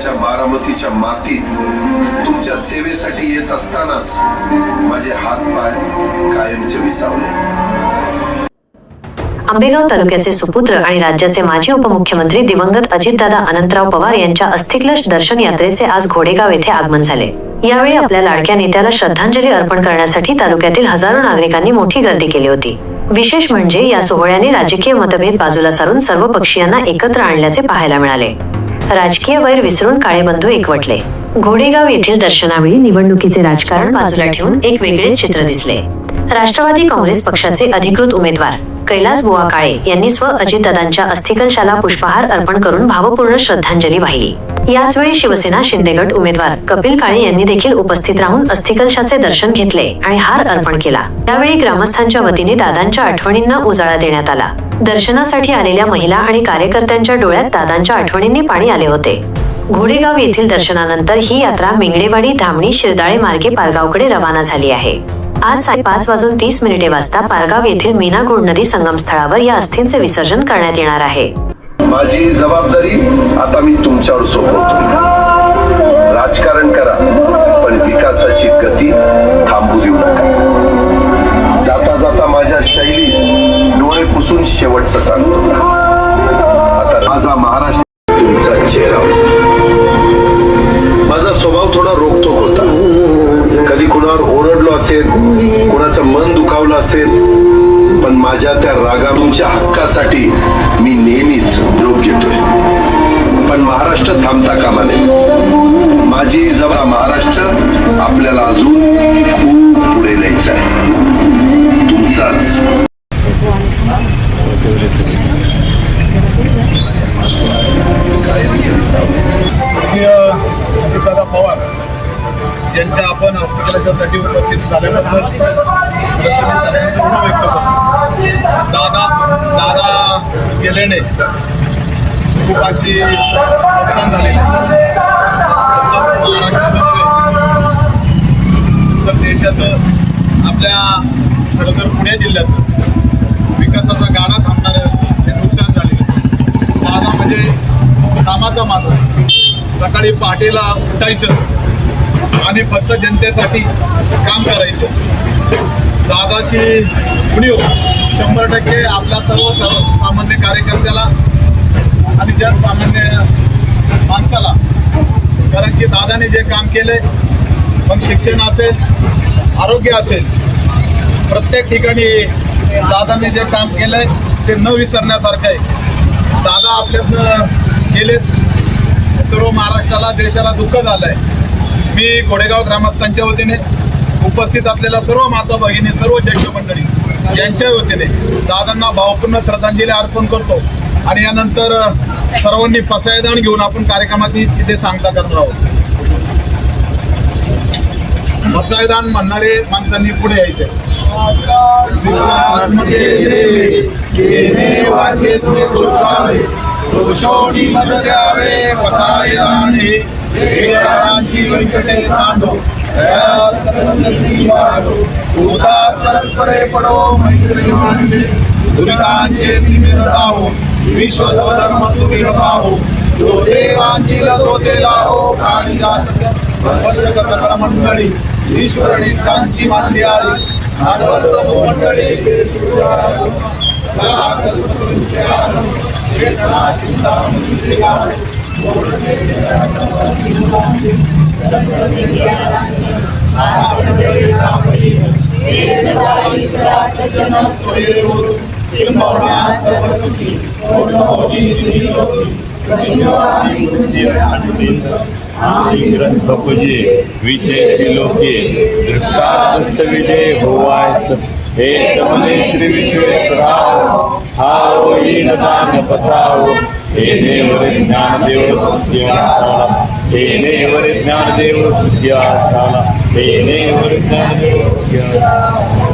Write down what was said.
पुण्याच्या बारामतीच्या मातीत तुमच्या सेवेसाठी येत असतानाच माझे हात पाय कायमचे विसावले. आंबेगाव तालुक्याचे सुपुत्र आणि राज्याचे माजी उपमुख्यमंत्री दिवंगत अजितदादा अनंतराव पवार यांच्या अस्थिकलश दर्शन यात्रेचे आज घोडेगाव येथे आगमन झाले. यावेळी आपल्या लाडक्या नेत्याला श्रद्धांजली अर्पण करण्यासाठी तालुक्यातील हजारो नागरिकांनी मोठी गर्दी केली होती. विशेष म्हणजे या सोहळ्याने राजकीय मतभेद बाजूला सारून सर्व पक्षीयांना एकत्र आणल्याचे पाहायला मिळाले. राजकीय वैर विसरून काळेबंधू एकवटले. घोडेगाव येथील दर्शनावेळी निवडणुकीचे राजकारण बाजूला ठेवून एक वेगळे चित्र दिसले. राष्ट्रवादी काँग्रेस पक्षाचे अधिकृत उमेदवार कैलास बुवा काळे यांनी स्व अजितदादांच्या अस्थिकलशाला पुष्पहार अर्पण करून भावपूर्ण श्रद्धांजली वाहिली. याच वेळी शिवसेना शिंदेगट उमेदवार कपिल काळे यांनी देखील उपस्थित राहून अस्थिकलशाचे दर्शन घेतले आणि हार अर्पण केला. त्यावेळी ग्रामस्थांच्या वतीने दादांच्या आठवणींना उजाळा देण्यात आला. दर्शनासाठी आलेल्या महिला आणि कार्यकर्त्यांच्या डोळ्यात दादांच्या आठवणींनी पाणी आले होते. घोडेगाव येथील दर्शनानंतर ही यात्रा मेंगडेवाडी धामणी शिरदाळे मार्गे पारगावकडे रवाना झाली आहे. आज साडे पाच वाजून तीस मिनिटे वाजता पारगाव येथील मीना गुड नदी संगमस्थळावर या अस्थींचे विसर्जन करण्यात येणार आहे. माझी जबाबदारी आता मी तुमच्यावर सोपवतो. राजकारण करा पण विकासाची गती थांबू देऊ नका. जाता जाता माझ्या शैली शेवटचं सांगतो आता माझा महाराष्ट्र तुमचा चेहरा. माझा स्वभाव थोडा रोखतो होता. कधी कुणावर ओरडलो असेल कुणाचं मन दुखावलं असेल पण माझ्या त्या रागामुच्या हक्कासाठी मी नेहमीच लोक घेतोय. पण महाराष्ट्र थांबता कामा नये. माझी जबा महाराष्ट्र आपल्याला अजून खूप पुढे न्यायचं आहे. तुमचाच. पवार यांच्या आपण हस्तकलशासाठी उपस्थित झाल्याबद्दल सगळ्यांचे ऋण व्यक्त करतो दादा दादा गेल्याने खूप अशी नुकसान झालेली तर देशाचं आपल्या खरं तर पुणे जिल्ह्याचं विकासाचा गाडा थांबणारं हे नुकसान झाले दादा म्हणजे कामाचा माणूस. सकाळी पहाटेला उठायचं आणि फक्त जनतेसाठी काम करायचं. दादाची उणीव शंभर टक्के आपल्या सर्व सर्वसामान्य कार्यकर्त्याला आणि जनसामान्य माणसाला. कारण की दादाने जे काम केले मग शिक्षण असेल आरोग्य असेल प्रत्येक ठिकाणी दादाने जे काम केलंय ते न विसरण्यासारखं आहे. दादा आपल्यातनं गेलेत. सर्व महाराष्ट्राला देशाला दुःख झालंय. मी घोडेगाव ग्रामस्थांच्या वतीने उपस्थित असलेल्या सर्व माता भगिनी सर्व ज्येष्ठ मंडळी यांच्या वतीने दादांना भावपूर्ण श्रद्धांजली अर्पण करतो आणि यानंतर सर्वांनी पसायदान घेऊन आपण कार्यक्रमाची तिथे सांगता करणार आहोत. पसायदान म्हणणारे माणसांनी पुढे यायचे. देवे, येणे मद द्यावे पसायदाने वेदांची व्यंकटे सांडो उदास परस्परे पडो मैत्री मानवे दुरितांचे तिमिर जावो विश्व धर्म सुखी पाहो तो देवांची लतो लाहो काळीदास भद्रक सकळ मंडळी. ईश्वर नित्यांची मानली आली. भागवत मंडळी आणि ग्रंथपूजे विशेष लोके दृष्टादृष्ट विजय होवायच. हे तमने श्री विश्वेश्वरा हा होई दान पसाव हे नेवर ज्ञानदेव सुस्याला हे नेवर ज्ञानदेव सुस्याला हे नेवर ज्ञानदेव सुस्याला